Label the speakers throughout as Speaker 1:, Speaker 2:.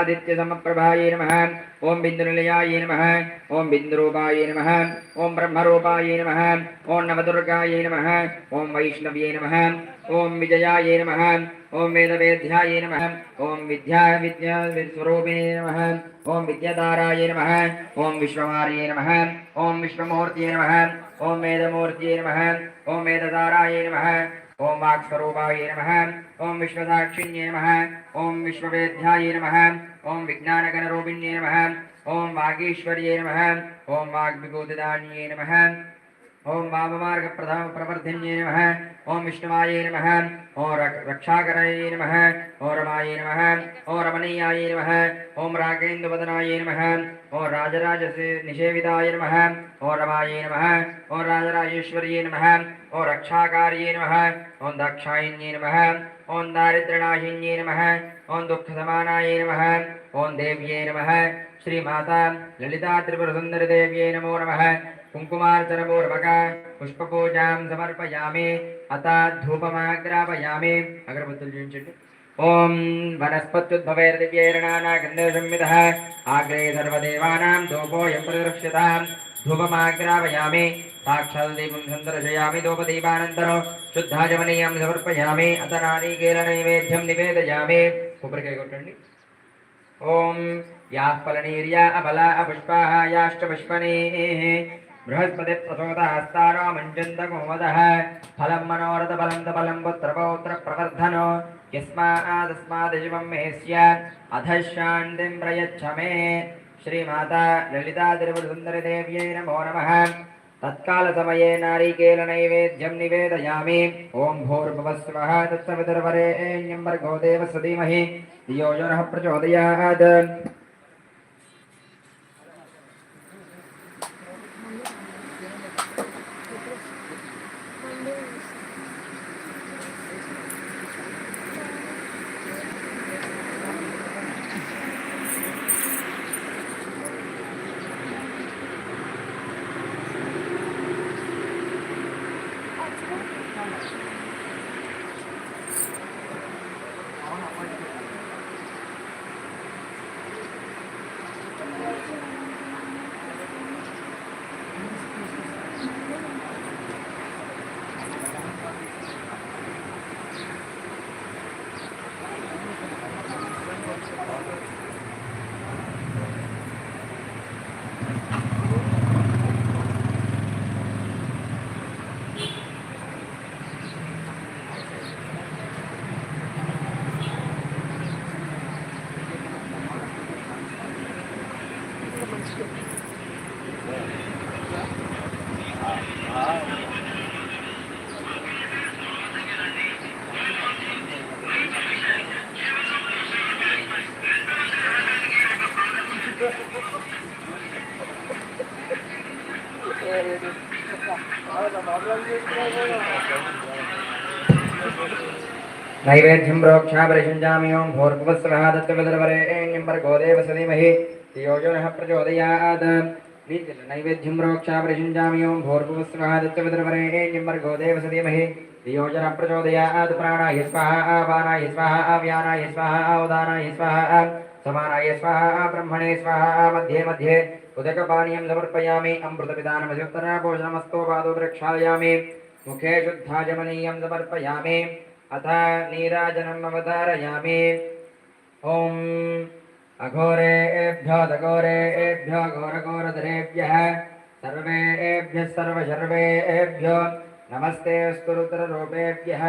Speaker 1: बिन्दुसादित्यसमप्रभायै नमः ॐ बिन्दुनिलयायै नमः ॐ बिन्दुरूपायै नमः ॐ ब्रह्मरूपायै नमः ॐ नवदुर्गायै नमः ॐ वैष्णव्यै नमः ॐ विजयायै नमः ॐ वेदवेद्यायै नमः ॐ विद्या विद्या स्वरूपिणे नमः ॐ विद्याधारायै नमः ॐ विश्वमार्यै नमः ॐ विश्वमूर्त्यै नमः ॐ वेदमूर्त्यै नमः ॐ वेदधारायै नमः ఓం వాక్స్వరూపాయ నమ. ఓం విశ్వసాక్షిణ్యే నమ. ఓం విశ్వవేద్యాయ నమ. ఓం విజ్ఞానగణరూపిణ్యే నమ. ఓం వాగీశ్వర్యే నమ. ఓం వాగ్విభూతిదాన్యే నమ. नमः ॐ वाममार्गप्रथम प्रवर्धिन्ये नमः ॐ विष्णुवायै नमः रक्- रक्षाकरायै नमः ॐ रमायै नमः ॐ रमणीयायै नमः ॐ रागेन्दुवदनायै नमः ॐ राजराजसे निषेविताय नमः ॐ रमायै नमः ॐ राजराजेश्वर्यै नमः ॐ रक्षाकार्यै नमः ॐ दाक्षायिन्यै नमः ॐ दारिद्र्यनाशिन्यै नमः ॐ दुःखसमानायै नमः ॐ देव्यै नमः श्रीमाता ललिता त्रिपुरसुन्दरदेव्यै नमो नमः కుంకుమార్చనపూర్వక పుష్పపూజాం సమర్పయామి అత ధూపమాగ్రాపయామి అగరబత్తులు చూపించండి ఓం వనస్పత్యుద్భవైర్దివ్యైరణానాగంధసంవిధ ఆగ్రే సర్వదేవానాం ధూపోయం ప్రదర్శ్యతాం ధూపమాగ్రాపయామి సాక్షాద్దీపం సందర్శయామి ధూపదీపానంతరం శుద్ధాజమనీయం సమర్పయామి అత నారీకేల నైవేద్యం నివేదయామి కొబ్బరికాయ కొట్టండి ఓం యాః ఫలనీర్యా అబలా అపుష్పాः యాశ్చ बृहस्पति प्रसोदहस्तारो मञ्जन्तकुमदः फलं मनोरथफलं तफलं पुत्रपौत्रप्रवर्धनो यस्मादस्मादिशिवं मे स्यात् अधः शान्तिं प्रयच्छ मे श्रीमाता ललिता त्रिपुरसुन्दरिदेव्यै नमो नमः। तत्कालसमये नारीकेलनैवेद्यं निवेदयामि। ॐ भूर्भुवस्वः तत्सवितुर्वरेण्यं भर्गो देवस्य धीमहि। धियो यो नः प्रचोदयात्। नैवेद्यं प्रोक्षापरिषञ्जामि ओं भूर्भुवस्वः दत्तविदर्वरेण्यं भर्गो देवस्य धीमहि धियो यो नः प्रचोदयात्। नैवेद्यं प्रोक्षापरिषञ्जामि ओं भूर्भुवस्वः दत्तविदर्वरेण्यं भर्गो देवस्य धीमहि धियो यो नः प्रचोदयात्। प्राणाय स्वाहा अपानाय स्वाहा अव्यानाय स्वाहा उदानाय स्वाहा समानाय स्वाहा, ब्रह्मणे स्वाहा, मध्ये मध्ये उदकपानीयं समर्पयामि। अमृतपिदानमस्योत्तरापोषणमस्तो पादो प्रक्षालयामि। मुखे शुद्धाजमनीयं समर्पयामि। अथ नीराजनम् अवतारयामि ॐ अघोरे एभ्यो दघोरे एभ्यो घोरघोरधरेभ्यः। सर्वे एभ्यः सर्वशर्वे एभ्यो नमस्ते अस्तु रुद्ररूपेभ्यः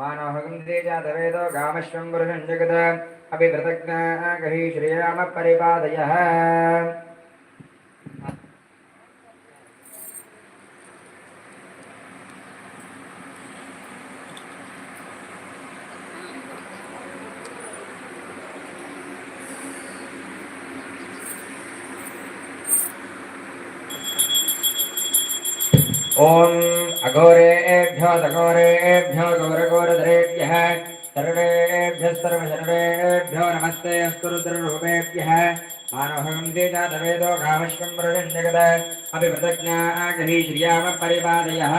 Speaker 1: मानोहगुन्देजातवेदो गामश्वं पुरुषं जगत्। अभिभृतज्ञा गही श्रीरामपरिपादयः। ॐ अघोरेभ्यो दघोरेभ्यो घोरघोरधरेभ्यः सर्वेभ्यस्तर्वशर्वेभ्यो नमस्ते अस्तुरुद्ररूपेभ्यः मानवहंसे जातवेदो घामश्वं प्रविन्दगद अभिप्रतज्ञागही श्रियामपरिपादयः।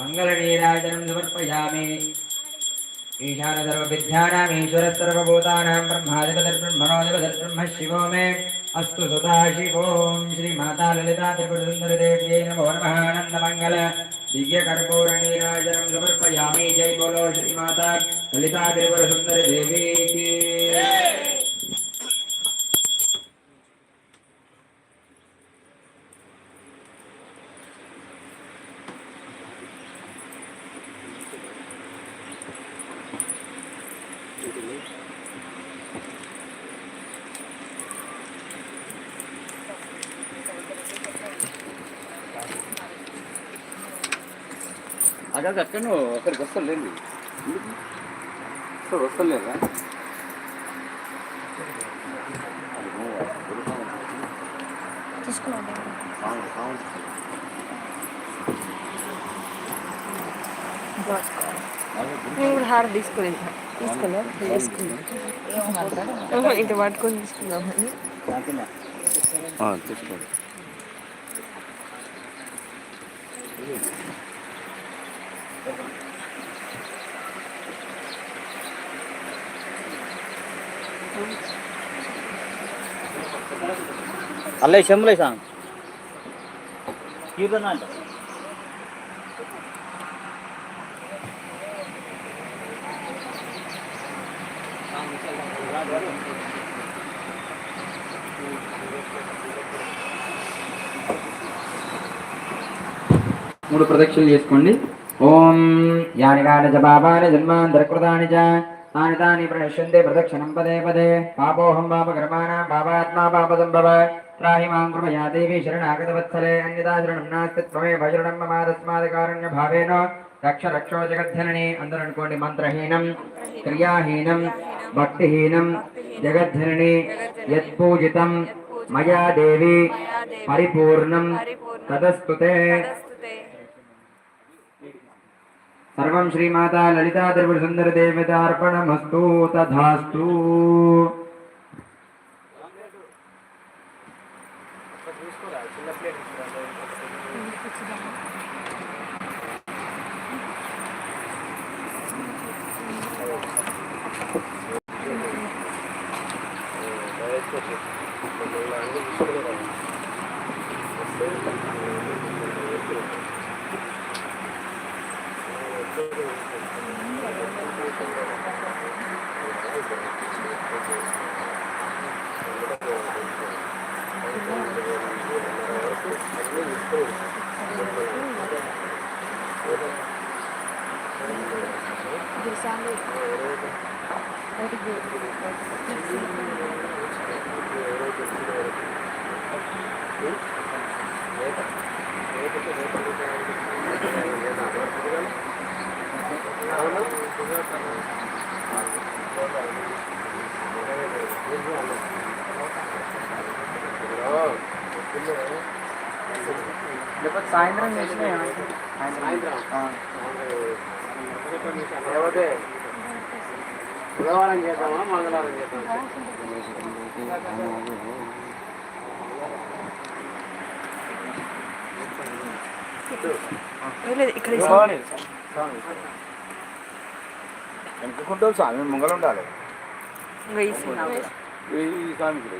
Speaker 1: मङ्गलवीराजनं समर्पयामि। ईशानसर्वविद्यानाम् ईश्वरः सर्वभूतानां ब्रह्मादिपतिर्ब्रह्मणोदिपतिर्ब्रह्म शिवो मे। अस्तु श्री श्रीमाता ललिता त्रिपुरसुन्दरदेव्यै नमो नमः आनन्दमङ्गल दिव्यकर्पूरनीराजनं समर्पयामि। जय बोलो श्रीमाता ललिता त्रिपुरसुन्दरदेवी
Speaker 2: అదే అక్కడ అక్కడికి వస్తలేదు అసలు వస్తలేదా?
Speaker 3: తీసుకున్నాను నేను కూడా హార్ తీసుకోలే తీసుకున్నా? ఇటు పట్టుకొని తీసుకుందామని.
Speaker 2: తీసుకోండి. అల్లే చెంబులే సాంగ్ కీర్తన అంట.
Speaker 1: మూడు ప్రదక్షిణలు చేసుకోండి. ఓం యాని కాని చ పాపాని జన్మాంతరకృతాని చ తాని తాని ప్రణశ్యంతే ప్రదక్షిణం పదే పదే. పాపోహం పాపకర్మాణం పాపాత్మా పాపసంభవ. త్రాహి మాం కృపయా దేవి శరణాగతవత్సలే. అన్యదా శరణం నాస్తి త్వమేవ శరణం మమ తస్మాదకారణ్య భావేన. రక్ష రక్షో జగద్ధనని అందరూ అనుకోండి. మంత్రహీనం క్రియాహీనం భక్తిహీనం జగద్ధనని యత్పూజితం మయా దేవి పరిపూర్ణం తదస్తుతే सर्वं श्रीमाता ललिता त्रिपुरसुन्दरदेवतार्पणमस्तु तथास्तु। సుందర దేవతార్పణమస్తు తథాస్తు సాయంత్రం.
Speaker 2: బుధవారం చేద్దామా మంగళవారం చేద్దామా?
Speaker 3: లేదు ఇక్కడ
Speaker 2: ఎంచుకుంటావు స్వామి మంగళం ఉండాలి
Speaker 3: వేస్తున్నాం
Speaker 2: ఈ స్వామి కూడా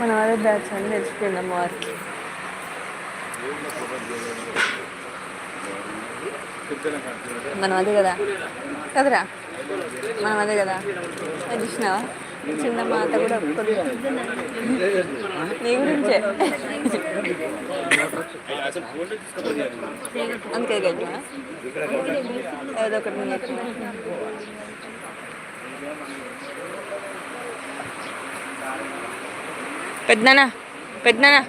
Speaker 3: మనం అదే బ్యాచ్ అని నేర్చుకున్నాము వారికి. మనం అదే కదా. కదరా? మనం అదే కదా. అది ఇచ్చినావా? చిన్న మాత కూడా ఒప్పుకుంది. నీ గురించే. అందుకే గెలిచా ఏదో ఒకటి నేను పెద్దనా? పెద్దనా?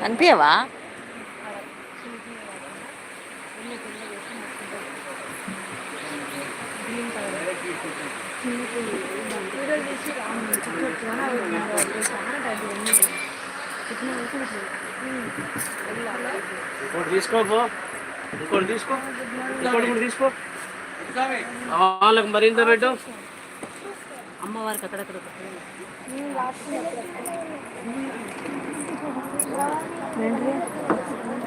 Speaker 3: కనిపించవా
Speaker 4: ఇంకోటి తీసుకో ఇంకోటి తీసుకో. ఇంకోటి కూడా తీసుకో. వాళ్ళకి మరింత పెట్టు. అమ్మవారికి అక్కడక్కడ
Speaker 3: రెండు